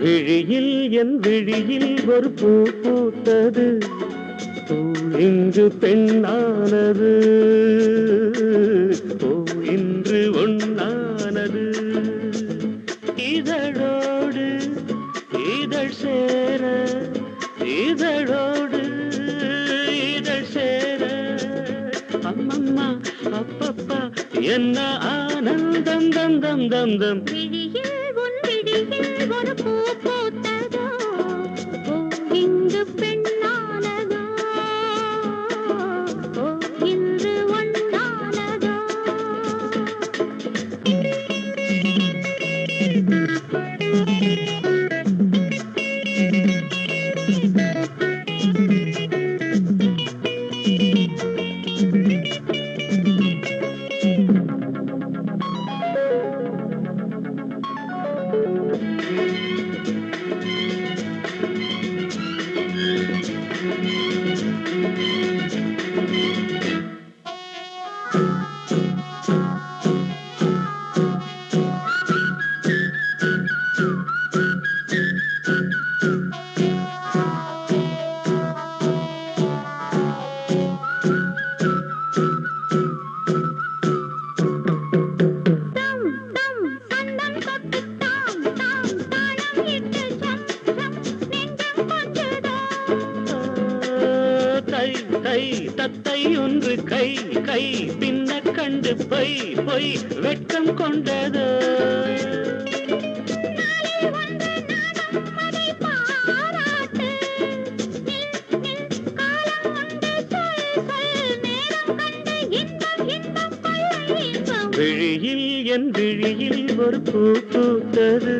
விழியில் என் விழியில் ஒரு பூ பூத்தது. பூ இங்கு பெண்ணானது. பூ இன்று ஒன்னானது இதழோடு இதழ் சேர இதழோடு இதழ் சேர. அம்மம்மா அப்பப்பா என்ன ஆனந்தம் தம் தம் தம் தம் விழியில் உன் விழியில் ஒரு பூ தத்தை தத்தை ஒன்று கை கை பின்ன கண்டு பொய் பொய் வெட்கம் கொண்டது. விழியில் என் விழியில் ஒரு பூ பூத்தது.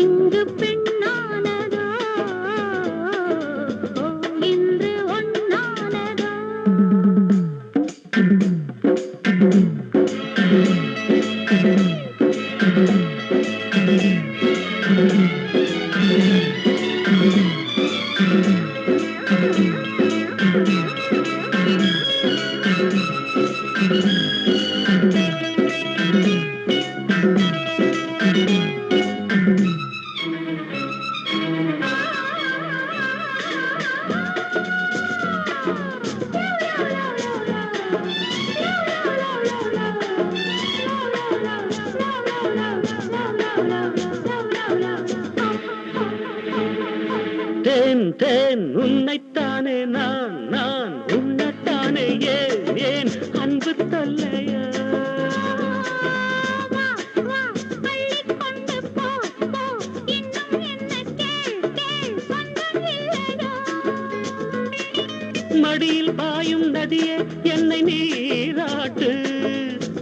இங்கு பெண் தேன் தேன் உன்னைத்தானே நான் சொந்தம் இல்லையோ. மடியில் பாயும் நதியே என்னை நீராட்டு.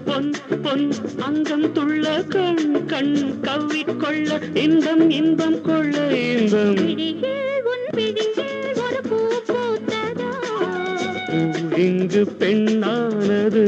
பொன் பொன் அங்கம் துள்ள கண் கண் கவ்விக்கொள்ள இன்பம் இன்பம் கொள்ள இன்பம். பெண்ணானது.